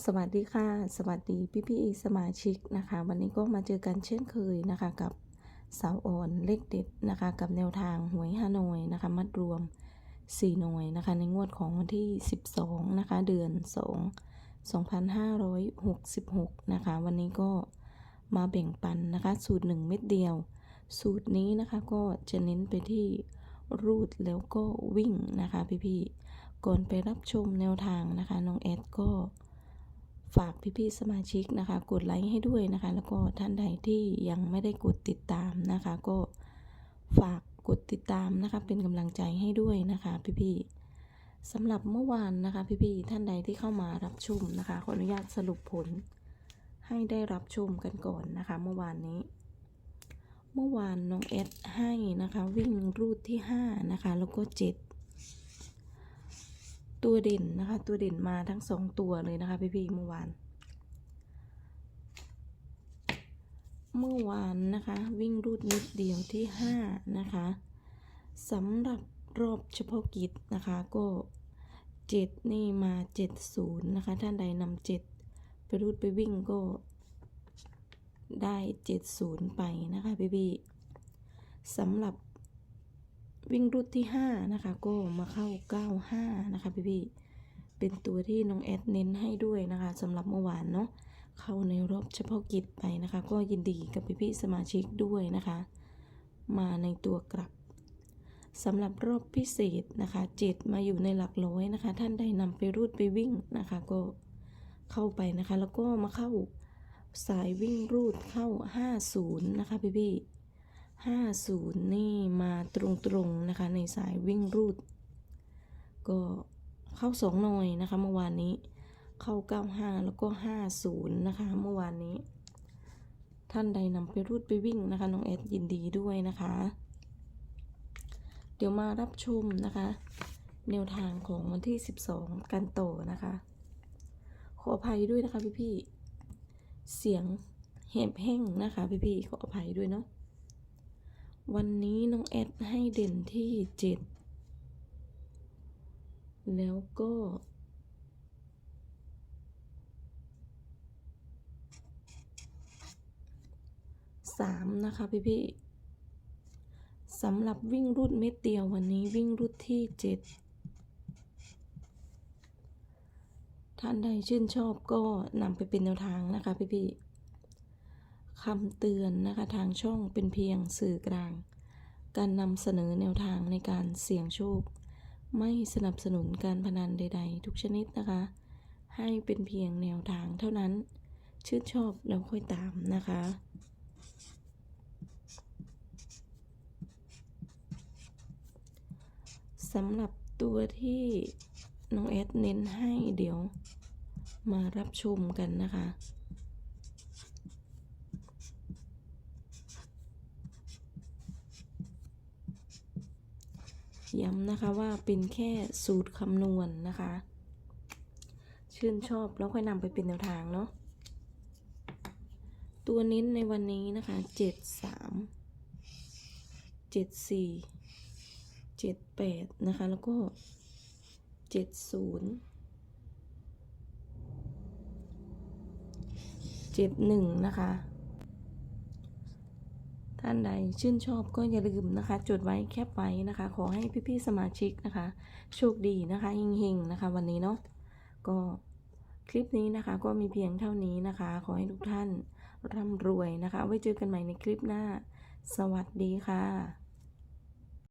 สวัสดีค่ะ สวัสดีพี่พี่สมาชิกนะคะ วันนี้ก็มาเจอกันเช่นเคยนะคะ กับสาวอ่อนเลขเด็ดนะคะ กับแนวทางหวยฮานอยนะคะ มัดรวม 4 หน่วยนะคะ ในงวดของวันที่ 12 นะคะ เดือน 2 2566 นะคะ วันนี้ก็มาแบ่งปันนะคะ สูตร 1 เม็ดเดียว สูตรนี้นะคะก็จะเน้นไปที่รูดแล้วก็วิ่งนะคะพี่ๆก่อนไปรับชมแนวทางนะคะน้องแอดก็ ฝากพี่ๆสมาชิกนะคะ กดไลค์ให้ด้วยนะคะ แล้วก็ท่านใดที่ยังไม่ได้กดติดตามนะคะ ก็ฝากกดติดตามนะคะ เป็นกำลังใจให้ด้วยนะคะพี่ๆสำหรับเมื่อวานนะคะพี่ๆท่านใดที่เข้ามารับชมนะคะ ขออนุญาตสรุปผล ให้ได้รับชมกันก่อนนะคะ เมื่อวานนี้ เมื่อวานน้องเอสให้นะคะ วิ่งรูดที่ห้านะคะ แล้วก็เจ็ด ตัวเด่นนะคะ ตัวเด่นมาทั้งสองตัวเลยนะคะพี่พี่เมื่อวาน เมื่อวานนะคะ วิ่งรูดนิดเดียวที่ห้านะคะสำหรับรอบเฉพาะกิจนะคะก็เจ็ดนี่มาเจ็ดศูนย์นะคะท่านใดนำเจ็ดไปรูดไปวิ่งก็ได้เจ็ดศูนย์ไปนะคะพี่พี่สำหรับ วิ่งรุดที่ 5 นะคะ ก็มาเข้า 95 นะคะพี่พี่เป็นตัวที่น้องแอดเน้นให้ด้วยนะคะสำหรับเมื่อวานเนาะเข้าในรอบเฉพาะกิจไปนะคะ ก็ยินดีกับพี่พี่สมาชิกด้วยนะคะ มาในตัวกลับสำหรับรอบพิเศษนะคะ7มาอยู่ในหลักร้อยนะคะ ท่านได้นำไปรูดไปวิ่งนะคะ ก็เข้าไปนะคะ แล้วก็มาเข้าสายวิ่งรูดเข้า 50 นะคะพี่พี่ ๆห้าศูนย์นี่มาตรงๆนะคะ ในสายวิ่งรูด ก็เข้าสองหน่อยนะคะ เมื่อวานนี้เข้าเก้าห้าแล้วก็ห้าศูนย์นะคะ เมื่อวานนี้ ท่านใดนำไปรูดไปวิ่งนะคะน้องเอดยินดีด้วยนะคะ เดี๋ยวมารับชมนะคะ แนวทางของวันที่ 12 กันต่อนะคะ ขออภัยด้วยนะคะพี่ๆเสียงแหบแห้งนะคะพี่ๆขออภัยด้วยเนาะ วันนี้น้องแอดให้เด่นที่เจ็ดแล้วก็สามนะคะพี่พี่ๆสำหรับวิ่งรุดเม็ดเดียววันนี้วิ่งรุดที่เจ็ดท่านใดชื่นชอบก็นำไปเป็นแนวทางนะคะพี่พี่ๆ คำเตือนนะคะทางช่องเป็นเพียงสื่อกลาง การนำเสนอแนวทางในการเสี่ยงโชค ไม่สนับสนุนการพนันใด ๆ ทุกชนิดนะคะ ให้เป็นเพียงแนวทางเท่านั้น ชื่นชอบแล้วค่อยตามนะคะสำหรับตัวที่น้องเอสเน้นให้เดี๋ยวมารับชมกันนะคะ ย้ำนะคะว่าเป็นแค่สูตรคำนวณนะคะ ชื่นชอบแล้วค่อยนำไปเป็นแนวทางเนาะตัวเน้นในวันนี้นะคะเจ็ดสามเจ็ดสี่เจ็ดแปดนะคะ แล้วก็เจ็ดศูนย์เจ็ดหนึ่งนะคะานใดชื่นชอบก็อย่าลืมนะคะ จดไว้แคปไว้นะคะ ขอให้พี่ๆสมาชิกนะคะ โชคดีนะคะเฮงๆนะคะ วันนี้เนาะก็คลิปนี้นะคะก็มีเพียงเท่านี้นะคะ ขอให้ทุกท่านร่ำรวยนะคะ ไว้เจอกันใหม่ในคลิปหน้า สวัสดีค่ะ